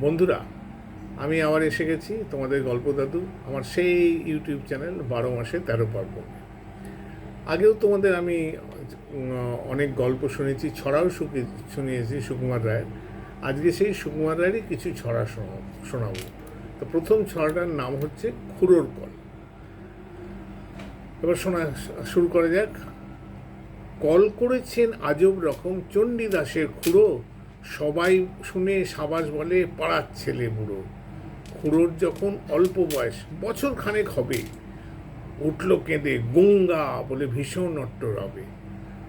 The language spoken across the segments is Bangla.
বন্ধুরা, আমি আবার এসে গেছি তোমাদের গল্প দাদু, আমার সেই ইউটিউব চ্যানেল বারো মাসে তেরো পার্বণ। আগেও তোমাদের আমি অনেক গল্প শুনেছি, ছড়াও শুনিয়েছি সুকুমার রায়ের। আজকে সেই সুকুমার রায়েরই কিছু ছড়া শোনা- শোনাবো। তো প্রথম ছড়াটার নাম হচ্ছে খুরোর কল। এবার শোনা, শুরু করা যাক। কল করেছেন আজব রকম চণ্ডীদাসের খুঁড়ো সবাই শুনে সাবাস বলে, পাড়ার ছেলে বুড়ো। খুঁড়োর যখন অল্প বয়স, বছর খানেক হবে, উঠল কেঁদে, গঙ্গা! বলে ভীষণ অট্ট রবে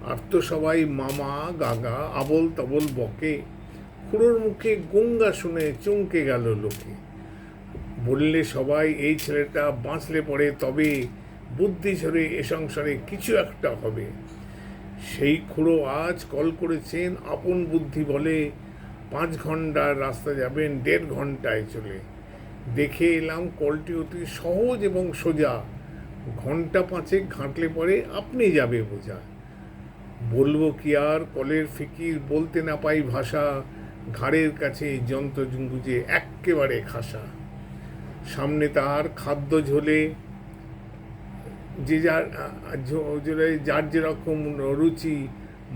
আর তো সবাই মামা, গাগা, আবল তাবল বকে। খুঁড়োর মুখে গঙ্গা শুনে চমকে গেল লোকে। বললে সবাই, এই ছেলেটা বাঁচলে পড়ে তবে বুদ্ধি ঝরে এ সংসারে কিছু একটা হবে। সেই খুঁড়ো আজ কল করেছেন, আপন বুদ্ধি বলে। পাঁচ ঘণ্টার রাস্তা যাবেন, দেড় ঘন্টায় চলে। দেখে এলাম কলটি অতি সহজ এবং সোজা। ঘণ্টা পাঁচেক ঘাঁটলে পরে আপনি যাবে বোঝা। বলব কি আর কলের ফিকির বলতে না পাই ভাষা। ঘাড়ের কাছে যন্ত্র গুঁজে এক্কেবারে খাসা। সামনে তার খাদ্য ঝোলে যে যার যার যেরকম রুচি,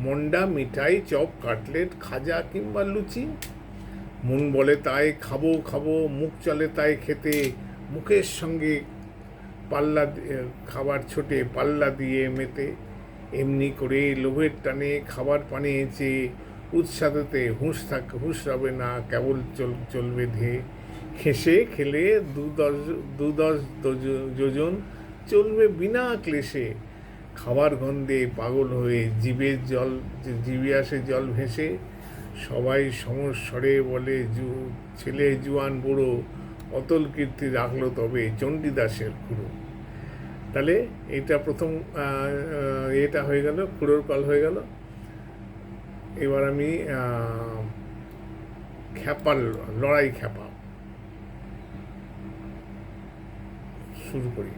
মন্ডা, মিঠাই, চপ, কাটলেট, খাজা কিংবা লুচি। মন বলে তাই খাব খাব, মুখ চলে তাই খেতে, মুখের সঙ্গে পাল্লা খাবার ছোটে, পাল্লা দিয়ে মেতে। এমনি করে লোভের টানে খাবার পানি এঁচে উৎসাদতে হুঁশ থাক, হুঁশ রবে না, কেবল চল, চলবে ধে। খেসে, খেলে দু দশ দু দশ যোজন চলবে বিনা ক্লেশে। খাবার গন্ধে পাগল হয়ে জীবের জল জীবে আসে জল ভেসে সবাই সমস্বরে বলে, জু, ছেলে জুয়ান বুড়ো, অতল কীর্তি রাখল তবে চণ্ডীদাসের খুঁড়ো। তাহলে এটা প্রথম এটা হয়ে গেল, খুঁড়োর কল হয়ে গেল। এবার আমি খ্যাপার, লড়াই খ্যাপা শুরু করি।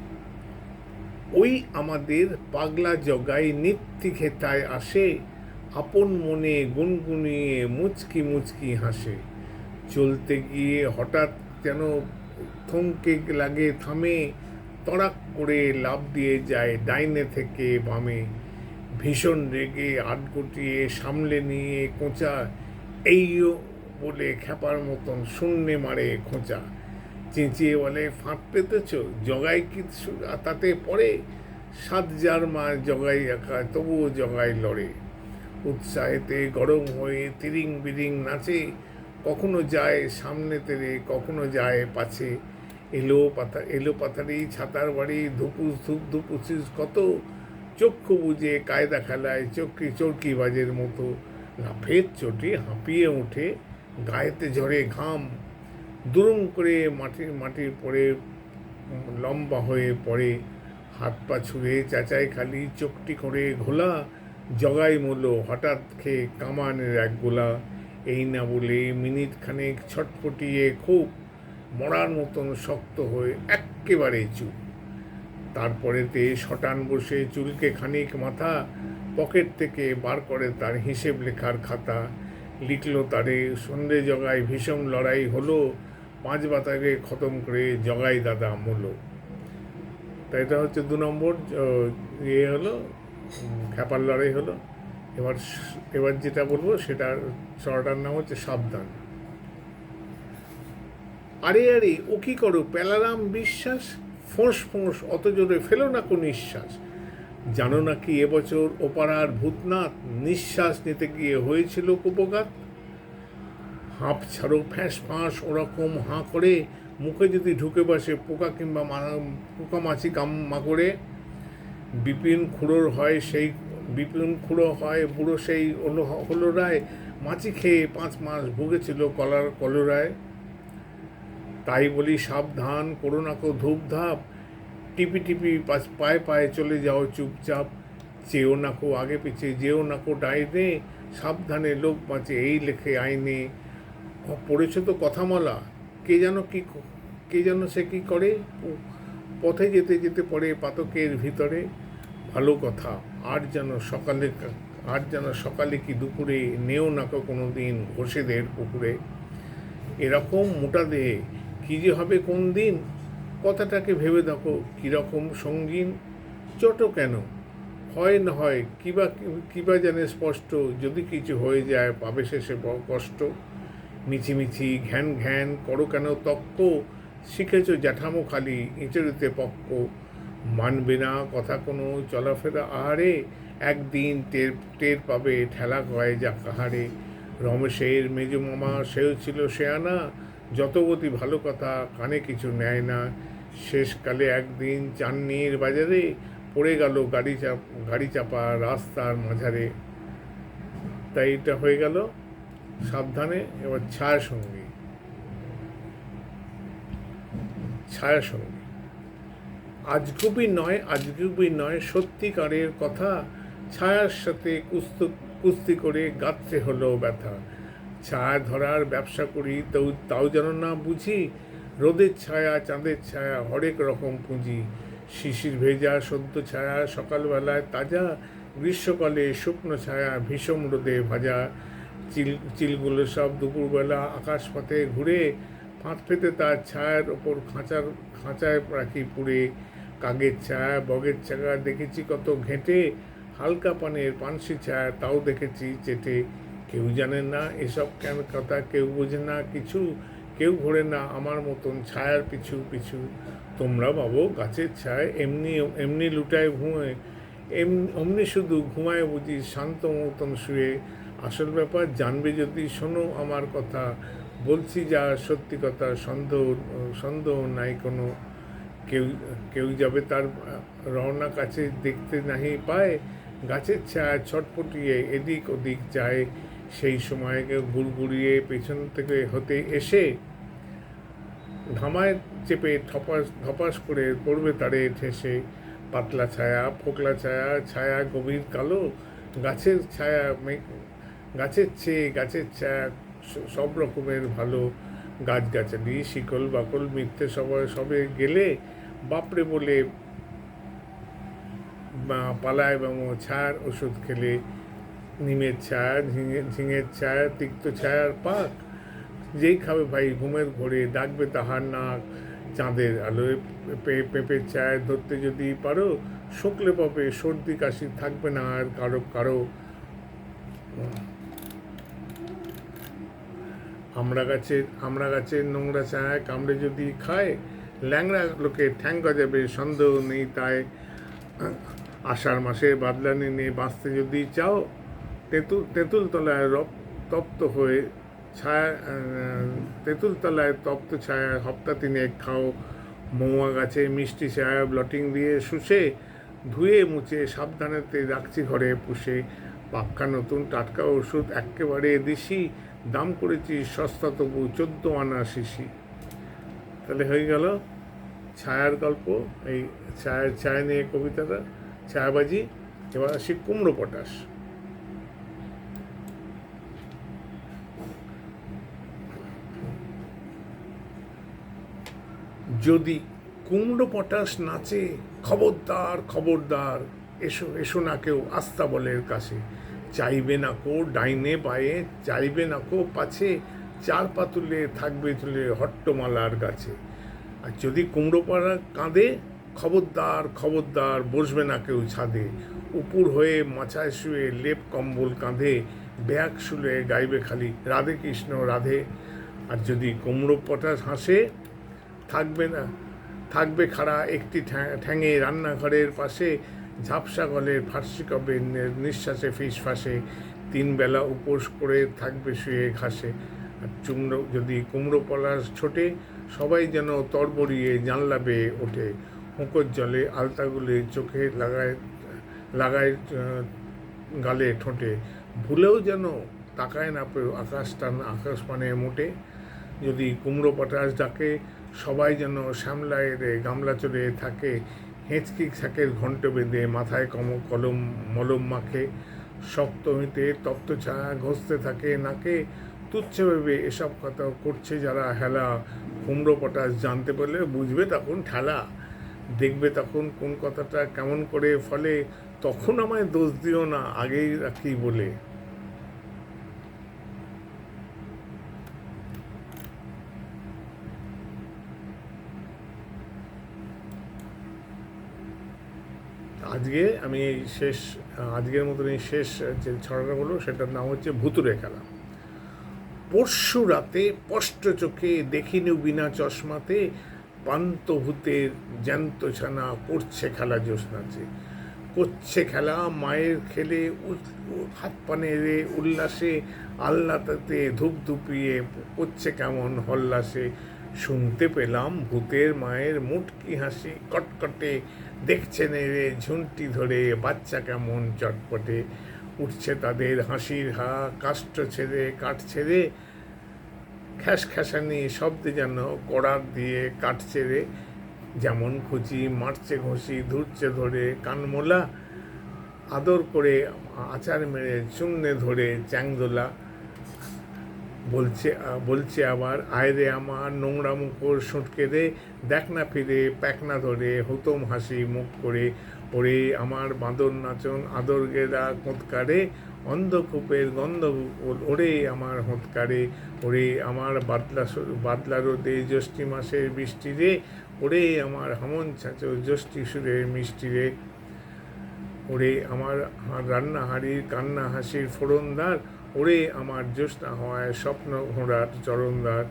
ওই আমাদের পাগলা জগাই নিত্যি খেতায় আসে, আপন মনে গুনগুনিয়ে মুচকি মুচকি হাসে। চলতে গিয়ে হঠাৎ যেন থমকে লাগে থামে, তড়াক করে লাভ দিয়ে যায় ডাইনে থেকে বামে। ভীষণ রেগে আটগুটিয়ে সামলে নিয়ে কোঁচা এইও বলে খেপার মতন শূন্যে মারে খোঁচা। চেঁচিয়ে বলে, ফাঁক পেতেছ? জগাই কি তাতে পড়ে, সাত যার মা জগাই একা, তবুও জগাই লড়ে। উৎসাহেতে গরম হয়ে তিরিং বিরিং নাচে, কখনো যায় সামনে তেরে, কখনো যায় পাছে। এলো পাতা এলো পাতারি ছাতার বাড়ি, ধুপুস ধুপ ধুপুসিস কত। চক্ষু বুঝে কায়দা খেলায় চক্রি চরকি বাজের মতো। লাফের চোটে হাঁপিয়ে ওঠে গায়েতে ঝরে ঘাম। দুরুম করে মাটির মাটির পরে লম্বা হয়ে পড়ে, হাত পা ছুঁড়ে, চাচাই খালি, চোখটি করে ঘোলা, জগাই মূল্য, হঠাৎ খেয়ে কামানের এক গোলা। এই না বলে মিনিট খানেক ছটফটিয়ে খুব মরার মতন শক্ত হয়ে এক্কেবারে চুপ। তারপরেতে শটান বসে চুলকে খানিক মাথা পকেট থেকে বার করে তার হিসেব লেখার খাতা। লিখলো তারে, সন্ধে জগায় ভীষণ লড়াই হলো পাঁচ বাতাকে খতম করে জগাই দাদা মূলো তা এটা হচ্ছে দু নম্বর ইয়ে হলো, খ্যাপার লড়াই হলো। এবার এবার যেটা বলব সেটা চড়াটার নাম হচ্ছে সাবধান। আরে আরে, ও কি করো? প্যালারাম বিশ্বাস, ফোঁস ফোঁস অত জোরে ফেলো না কোন নিঃশ্বাস। জানো নাকি এবছর ওপাড়ার ভূতনাথ নিঃশ্বাস নিতে গিয়ে হয়েছিল কুপঘাত? হাঁপ ছাড়ো ফ্যাঁস ফাঁস ওরকম হাঁ করে মুখে যদি ঢুকে বসে পোকা কিংবা মা- পোকা মাছি কাম্মা করে, বিপিন খুঁড়োর হয় সেই, বিপিন খুঁড়ো হয়, বুড়ো সেই হলো হলো রায় মাছি খেয়ে পাঁচ মাস ভুগেছিল কলার কলরায়। তাই বলি সাবধান, করো না কো ধূপ ধাপ টিপি টিপি পায়ে পায়ে চলে যাও চুপচাপ। চেয়েও না কো আগে পিছিয়ে যেও না কো ডাইনে, সাবধানে লোক বাঁচে, এই লেখে আইনে। পড়েছে তো কথামালা। কে যেন কি কে যেন সে কি করে? পথে যেতে যেতে পড়ে পাতকের ভিতরে। ভালো কথা, আর যেন সকালে আর যেন সকালে কি দুপুরে নেও না কো কোনো দিন ঘষেদের পুকুরে। এরকম মোটা দেহে কী যে হবে কোন দিন? কথাটাকে ভেবে দেখো কীরকম সঙ্গীন। চটো কেন? হয় না হয় কিবা কিবা জানে স্পষ্ট, যদি কিছু হয়ে যায় পাবে শেষে কষ্ট। মিছিমিছি ঘ্যান ঘ্যান, করো কেন তক্ক? শিখেছ জ্যাঠামো খালি ইঁচড়িতে পক্ক। মানবে না কথা কোনো চলাফেরা আহারে। একদিন টের টের পাবে ঠেলা কয় যা কাহারে। রমেশের মেজো মামা সেও ছিল শেয়ানা। যতবতী ভালো কথা, কানে কিছু নেয় না। শেষকালে একদিন চাননির বাজারে পড়ে গেল গাড়ি চাপ, গাড়ি চাপা রাস্তার মাঝারে। তাই এটা হয়ে গেল। সাবধানে, এবার ছায়া সঙ্গী ছায়া সঙ্গী আজগুবি নয় আজগুবি নয়, সত্যিকারের কথা, ছায়ার সাথে কুস্ত, কুস্তি করে গাত্রে হলো ব্যথা। ছায়া ধরার ব্যবসা করি, তাও তাও যেন না বুঝি, রোদের ছায়া, চাঁদের ছায়া, হরেক রকম পুঁজি। শিশির ভেজা, সদ্য ছায়া, সকালবেলায় তাজা, গ্রীষ্মকালে শুকনো ছায়া, ভীষণ রোদে ভাজা। চিল, চিলগুলো সব দুপুরবেলা আকাশপথে ঘুরে ফাঁক পেতে তার ছায়ার ওপর খাঁচার, খাঁচায় রাখি পুড়ে। কাগের ছায়া, বগের ছায়া দেখেছি কত ঘেঁটে। হালকা পানের পানসি ছায়া তাও দেখেছি চেটে। কেউ জানে না এসব কেন কথা, কেউ বোঝে না কিছু। কেউ ঘোরে না আমার মতন ছায়ার পিছু পিছু। তোমরা বাবু গাছের ছায় এমনি এমনি লুটায় ঘুমোয়। এম, অমনি শুধু ঘুমায় বুঝি শান্ত মতন শুয়ে। আসল ব্যাপার, জানবে যদি, শোনো আমার কথা। বলছি যা সত্যি কথা, সন্দেহ সন্দেহ নাই কোনো। কেউ কেউ যাবে তার রওনা কাছে দেখতে নাহি পায়। গাছের ছায়া ছটপটিয়ে এদিক ওদিক যায়। সেই সময় কেউ গুড়গুড়িয়ে পেছন থেকে হতে এসে ধামায় চেপে ঠপাস ধপাস করে পড়বে তারে ঠেসে। পাতলা ছায়া, ফোকলা ছায়া ছায়া গভীর কালো। গাছের ছায়া গাছের চেয়ে গাছের স- সব রকমের ভালো গাছগাছালি, শিকল বাকল মিথ্যে সবাই সবে গেলে বাপরে বলে পালায় এবং ছায়ার ওষুধ খেলে নিমের ছায়া ঝিঙে, ঝিঙের ছায়া তিক্ত ছায়ার পাক। যেই খাবে ভাই ঘুমের ঘোরে, ডাকবে তাহার নাক, চাঁদের আলোয় পেঁপের ছায়া ধরতে যদি পারো, শুকলে পাবে, সর্দি কাশি থাকবে না আর কারও কারও। আমরা গাছের আমরা গাছের নোংরা ছায়া কামড়ে যদি খায় ল্যাংড়া লোকে ঠ্যাং গজাবে সন্দেহ নেই তাই। আষাঢ় মাসে বাদলানি নিয়ে বাঁচতে যদি চাও তেঁতুল তেঁতুল তলায় রপ তপ্ত হয়ে ছায়া আহ, তেঁতুল তলায় তপ্ত ছায়া হপ্তা তিনেক খাও। মৌয়া গাছে মিষ্টি ছায়া ব্লটিং দিয়ে শুষে ধুয়ে মুছে সাবধানেতে রাখছি ঘরে পুষে। পাক্কা নতুন টাটকা ওষুধ একেবারে দিশি দাম করেছি সস্তা তবু চোদ্দ আনা শিশি। তাহলে হয়ে গেল ছায়ার গল্প, এই ছায়ার ছায়া নিয়ে কবিতাটা, ছায়াবাজি, এবার আসি কুমড়ো পটাশ। যদি কুমড়ো পটাশ নাচে, খবরদার খবরদার, এসো এসো না কেউ আস্তাবলের কাছে। চাইবে না কো ডাইনে পায়ে, চাইবে না কো পাছে, চার পাতুলে থাকবে তুলে হট্টমালার গাছে আর যদি কুমড়ো পাড়া কাঁদে, খবরদার খবরদার বসবে না কেউ ছাদে। উপুর হয়ে মাচায় শুয়ে লেপ কম্বল কাঁধে, ব্যাগ শুলে গাইবে খালি, রাধে কৃষ্ণ, রাধে। আর যদি কুমড়ো পটাশ হাসে, থাকবে না, থাকবে খাড়া একটি ঠ্যা- ঠ্যাঙে রান্নাঘরের পাশে ঝাপসা গলের ফার্সি কবে নিঃশ্বাসে ফিস ফাঁসে, তিন বেলা উপোস করে থাকবে শুয়ে ঘাসে। আর চুমড়ো যদি কুমড়ো পলাশ ছোটে, সবাই যেন তরবরিয়ে জানলা বেয়ে ওঠে। হুঁকোর জলে আলতাগুলি চোখে লাগায় লাগায় গালে ঠোঁটে। ভুলেও যেন তাকায় না পেও আকাশটা আকাশ মানে মোটে। যদি কুমড়ো পটাশ ডাকে, সবাই যেন শ্যামলায় রে গামলা চলে থাকে। হেঁচকি শাকের ঘণ্ট বেঁধে মাথায় কম, কলম, মলম মাখে। শক্ত হইতে তপ্ত ছায়া ঘষতে থাকে নাকে। তুচ্ছ ভেবে এসব কথা করছে যারা হেলা। কুমড়ো পটাশ জানতে পারলে বুঝবে তখন ঠেলা। দেখবে তখন কোন কথাটা কেমন করে ফলে, তখন আমায় দোষ দিও না, আগেই রাখি বলে। আজকে আমি এই শেষ, আজকের মতন এই শেষ যে ছড়াটা হলো, সেটার নাম হচ্ছে ভুতুরে খেলা। পরশু রাতে স্পষ্ট চোখে দেখিনি বিনা চশমাতে পান্তভূতের জ্যান্ত ছানা, করছে খেলা জ্যোৎস্নাতে করছে খেলা, মায়ের খেলে হাত পানে রে উল্লাসে আল্লাতাতে ধূপ ধুপিয়ে, করছে কেমন হল্লাসে। শুনতে পেলাম ভূতের মায়ের মুটকি হাসি, কটকটে দেখছে রে ঝুন্টি ধরে, বাচ্চা কেমন চটপটে। উঠছে তাদের হাসির হা, কাষ্ট ছেড়ে, কাঠ ছেড়ে। খ্যাস খ্যাসানি শব্দে যেন কড়ার দিয়ে কাটছে ছেড়ে। যেমন খুঁচি মারছে ঘষি, ধুরছে ধরে কানমোলা আদর করে আচার মেরে চুন্নে ধরে চ্যাংদোলা। বলছে বলছে আবার আয়রে আমার, নোংরা মুখর সুটকে দে, দেখ না ফিরে প্যাকনা ধরে, হুতম হাসি মুখ করে, ওরে আমার বাঁদর নাচন, আদর গেরা কোঁতকারে অন্ধকূপের গন্ধ ওরে আমার হোঁতকারে ওরে আমার বাদলা বাদলা রোদে জ্যৈষ্ঠী মাসের বৃষ্টি রে, ওরে আমার হামন ছাঁচো জ্যৈষ্ঠী সুরের মিষ্টি রে। ওরে আমার রান্না হাড়ির কান্না হাসির ফোড়নদার, ওরে আমার জ্যোৎস্না হওয়ায় স্বপ্ন ঘোড়ার চরণদার,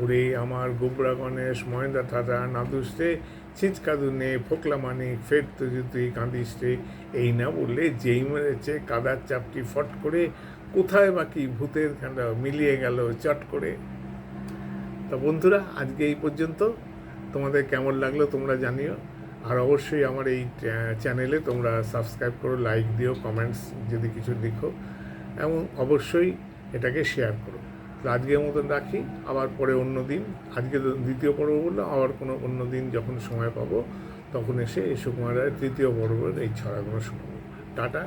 ওরে আমার গোবরা গণেশ ময়দা থাতা নাদুসে ছিচকাদুনে ফোকলা মানিক, ফের তো তুই কাঁদিস রে। এই না বললে যেই মেরেছে কাদার চাপটি ফট করে, কোথায় বাকি ভূতের খান্ডা মিলিয়ে গেল চট করে। তা বন্ধুরা, আজকে এই পর্যন্ত। তোমাদের কেমন লাগল তোমরা জানিও। আর অবশ্যই আমার এই চ্যানেলে তোমরা সাবস্ক্রাইব করো লাইক দিও কমেন্টস যদি কিছু লিখো, এবং অবশ্যই এটাকে শেয়ার করো। তো আজকের মতন রাখি, আবার পরে অন্য দিন, আজকে দ্বিতীয় পর্ব বলল আবার কোনো অন্য দিন যখন সময় পাবো, তখন এসে এই সুকুমার রায়ের তৃতীয় পর্বের এই ছড়াগুলো শুনব। টাটা।